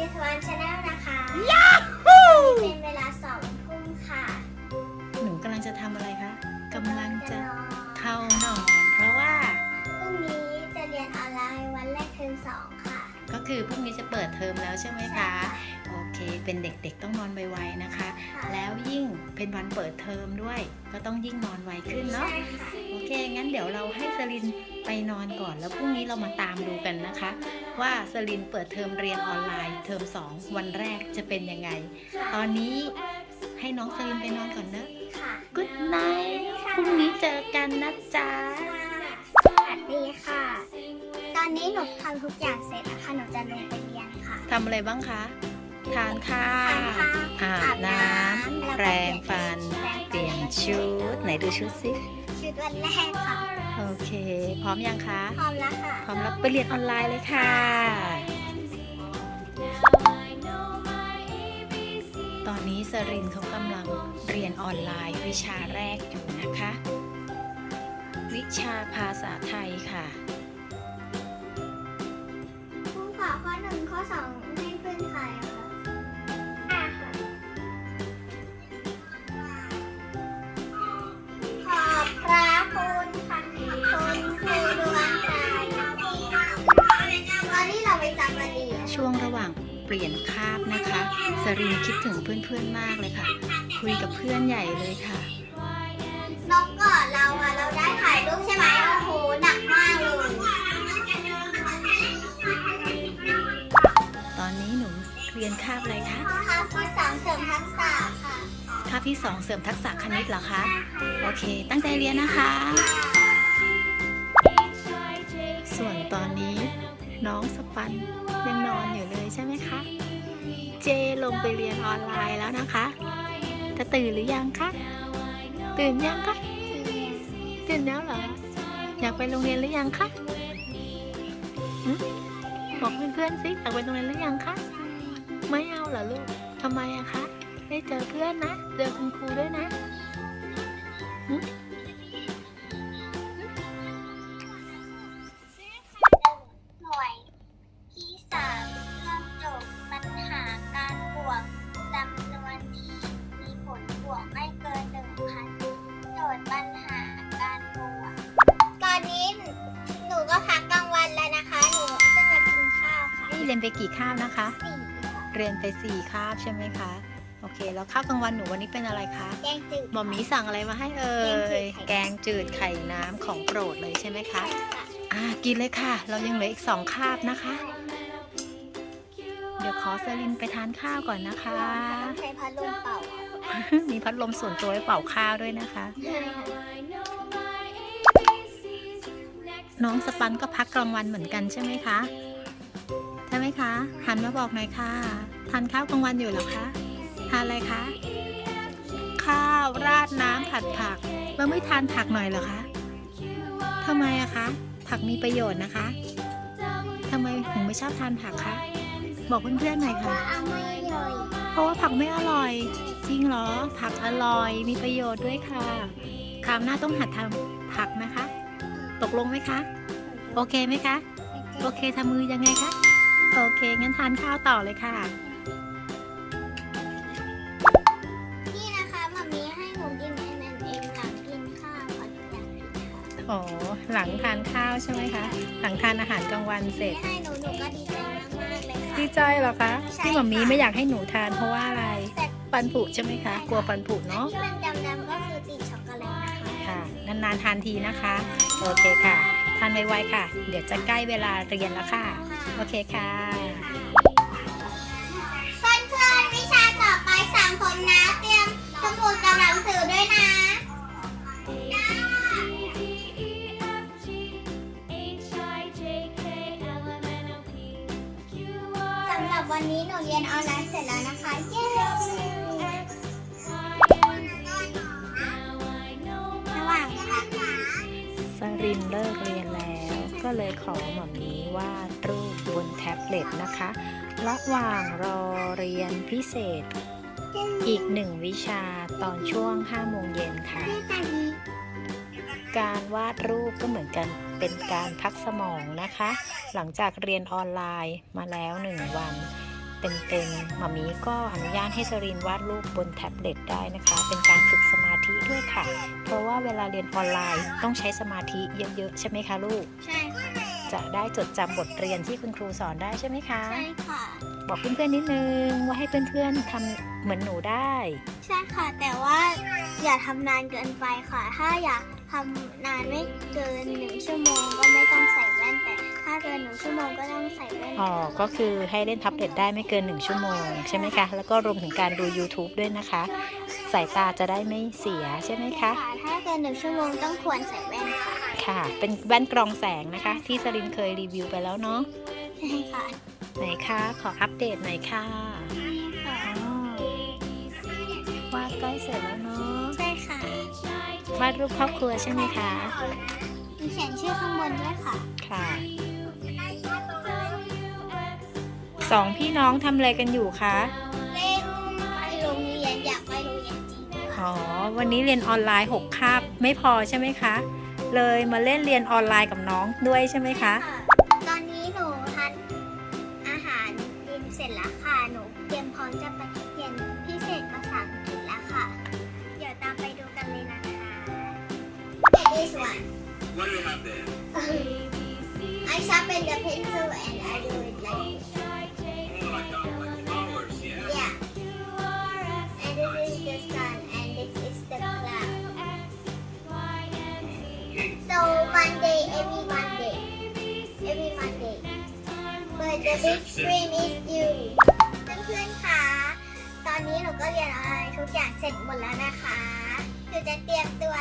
วีทวันชาแนลนะคะเป็นเวลาสองทุ่มค่ะ หนูกำลังจะทำอะไรคะกำลังจะนอนเข้านอน เพราะว่า พรุ่งนี้จะเรียนออนไลน์วันแรกเทอมสองค่ะ ก็คือพรุ่งนี้จะเปิดเทอมแล้วใช่ไหมคะ โอเค เป็นเด็กๆต้องนอนไวๆนะคะค่ะแล้วยิ่งเป็นวันเปิดเทอมด้วย ก็ต้องยิ่งนอนไวขึ้นเนาะใช่ค่ะโอเค งั้นเดี๋ยวเราให้สลินไปนอนก่อน แล้วพรุ่งนี้เรามาตามดูกันนะคะ ว่าสลินเปิดเทอมเรียนออนไลน์ เทอม2 วันแรกจะเป็นยังไง ตอนนี้ให้น้องสลินไปนอนก่อนเนอะค่ะ Good night พรุ่งนี้เจอกันนะจ๊ะ สวัสดีค่ะ ตอนนี้หนูทำทุกอย่างเสร็จแล้วค่ะหนูจะลงไปเรียนค่ะ ทำอะไรบ้างคะ ทานข้าทานข้าวอาบน้ำแล้วก็แปรงฟันแปรงฟัน เปลี่ยนชุด ไหนดูชุดสิ ชุดวันแรกค่ะ โอเค พร้อมยังคะ พร้อมแล้วค่ะ พร้อมแล้วไปเรียนออนไลน์เลยค่ะ ตอนนี้สรินเขากำลังเรียนออนไลน์วิชาแรกอยู่นะคะ วิชาภาษาไทยค่ะ ปลี่ยนคาบนะคะ สรินคิดถึงเพื่อนๆมากเลยค่ะ คุยกับเพื่อนใหญ่เลยค่ะน้องก่อนเราอะเราได้ถ่ายรูปใช่ไหมโอ้โหหนักมากเลยตอนนี้หนูเรียนคาบอะไรคะค่ะข้อสามเสริมทักษะค่ะคาบที่สองเสริมทักษะคณิตเหรอคะโอเค ตั้งใจเรียนนะคะ ส่วนตอนนี้ น้องสปันยังนอนอยู่เลยใช่ไหมคะ เจลงไปเรียนออนไลน์แล้วนะคะ จะตื่นหรือยังคะ ตื่นยังคะ ตื่นแล้วเหรอ อยากไปโรงเรียนหรือยังคะบอกเพื่อนๆสิอยากไปโรงเรียนหรือยังคะ ไม่เอาเหรอลูกทำไมอะคะ ได้เจอเพื่อนนะ เจอคุณครูด้วยนะ รียนไปกี่คาบนะคะสี่ค่ะเรียนไปสี่คาบใช่ไหมคะ โอเค แล้วข้าวกลางวันหนูวันนี้เป็นอะไรคะ แกงจืดบอมมี่สั่งอะไรมาให้เอ่ย แกแกงงจืจืดดไข่ ไข่น้ำของโปรดเลยใช่ไหมคะค่ะอ่า กินเลยค่ะ เรายังเหลืออีกสองคาบนะคะ เดี๋ยวขอสลินไปทานข้าวก่อนนะคะ ต้องใช้พัดลมเป่ามีพัดลมส่วนตัวไว้เป่าข้าวด้วยนะคะใช่ค่ะน้องสปันก็พักกลางวันเหมือนกันใช่ไหมคะใช่ไหม คะ หันมาบอกหน่อยค่ะ ทานข้าวกลางวันอยู่หรอคะ ทานอะไรคะ ข้าวราดน้ำผัดผักแล้วไม่ทานผักหน่อยเหรอคะทำไมอะคะ ผักมีประโยชน์นะคะทำไมถึงไม่ชอบทานผักคะ บอกเพื่อนๆหน่อยค่ะว่าเอาไม่เลยเพราะว่าผักไม่อร่อย จริงเหรอ ผักอร่อย มีประโยชน์ด้วยค่ะ คราวหน้าต้องหัดทำผักนะคะ ตกลงไหมคะ โอเคไหมคะ โอเคทำมือยังไงคะ โอเค งั้นทานข้าวต่อเลยค่ะ นี่นะคะมามีให้หนูกิน M&M หลังกินข้าวก่อนอยากกินข้าวโอ้หลังทานข้าวใช่ไหมคะ หลังทานอาหารกลางวันเสร็จที่ให้หนูหนูก็ดีใจมากๆเลยค่ะ ดีใจเหรอคะใช่ที่หมอมีค่ะ ไม่อยากให้หนูทานเพราะว่าอะไร แต่ฟันผุใช่ไหมคะ กลัวฟันผุอันเนาะ ที่มันดำๆก็คือติดช็อกโกแลตนะคะ ค่ะ นานๆทานทีนะคะ โอเคค่ะ ทานไวๆค่ะ เดี๋ยวจะใกล้เวลาเรียนแล้วค่ะ โอเคค่ะเพื่อนๆวิชาต่อไปสังคมนะ เตรียมสมุดกับหนังสือด้วยนะ สำหรับวันนี้หนูเรียนออนไลน์เสร็จแล้วนะคะ เย้ระหว่างพักนะสรินเลิกเรียนแล้ว ก็เลยขอหมอมีวาดรูปบนแท็บเล็ตนะคะ ระหว่างรอเรียนพิเศษ อีกหนึ่งวิชาตอนช่วง5โมงเย็นค่ะ การวาดรูปก็เหมือนกันเป็นการพักสมองนะคะ หลังจากเรียนออนไลน์มาแล้วหนึ่งวัน เป็นๆมามีก็อนุญาตให้สรินวาดรูปบนแท็บเล็ตได้นะคะ เป็นการฝึกสมาธิด้วยค่ะ เพราะว่าเวลาเรียนออนไลน์ต้องใช้สมาธิเยอะๆ ใช่ไหมคะลูก ใช่ค่ะจะได้จดจำบทเรียนที่คุณครูสอนได้ใช่ไหมคะ ใช่ค่ะ บอกเพื่อนๆนิดนึงว่าให้เพื่อนๆทำเหมือนหนูได้ ใช่ค่ะ แต่ว่าอย่าทำนานเกินไปค่ะ ถ้าอยากทำนานไม่เกินหนึ่งชั่วโมงก็ไม่ต้องใส่แว่นแต่ถ้า เกินหนึ่งชั่วโมงก็ต้องใส่แว่นอ๋อ ก็คือให้เล่นแท็บเล็ตได้ไม่เกิน 1 ชั่วโมงใช่ไหมคะ แล้วก็รวมถึงการดู YouTube ด้วยนะคะ สายตาจะได้ไม่เสียใช่ไหมคะค่ะถ้าเกินหนึ่งชั่วโมงต้องควรใส่แว่นค่ะ ค่ะ เป็นแว่นกรองแสงนะคะ ที่สลินเคยรีวิวไปแล้วเนาะ ใช่ค่ะ ไหนคะ ขออัปเดตหน่อยค่ะค่ะอ๋อวาดใกล้เสร็จแล้วเนาะ ใช่ค่ะ วาดรูปครอบครัวใช่ไหมคะมีเขียนชื่อข้างบนด้วยค่ะ ค่ะ สองพี่น้องทำอะไรกันอยู่คะ เล่นไปโรงเรียนอยากไปโรงเรียนจริงค่ะอ๋อ วันนี้เรียนออนไลน์ 6 คาบไม่พอใช่ไหมคะ เลยมาเล่นเรียนออนไลน์กับน้องด้วยใช่ไหมคะ ตอนนี้หนูทานอาหารกินเสร็จแล้วค่ะ หนูเตรียมพร้อมจะไปเรียนพิเศษภาษาอังกฤษแล้วค่ะ เดี๋ยวตามไปดูกันเลยนะคะ This one What do you have there? I sharpen the pencil and I do it like this. The big screen is you. เพื่อนๆคะตอนนี้หนูก็เรียนออนไลน์ทุกอย่างเสร็จหมดแล้วนะคะหนูจะเตรียมตัว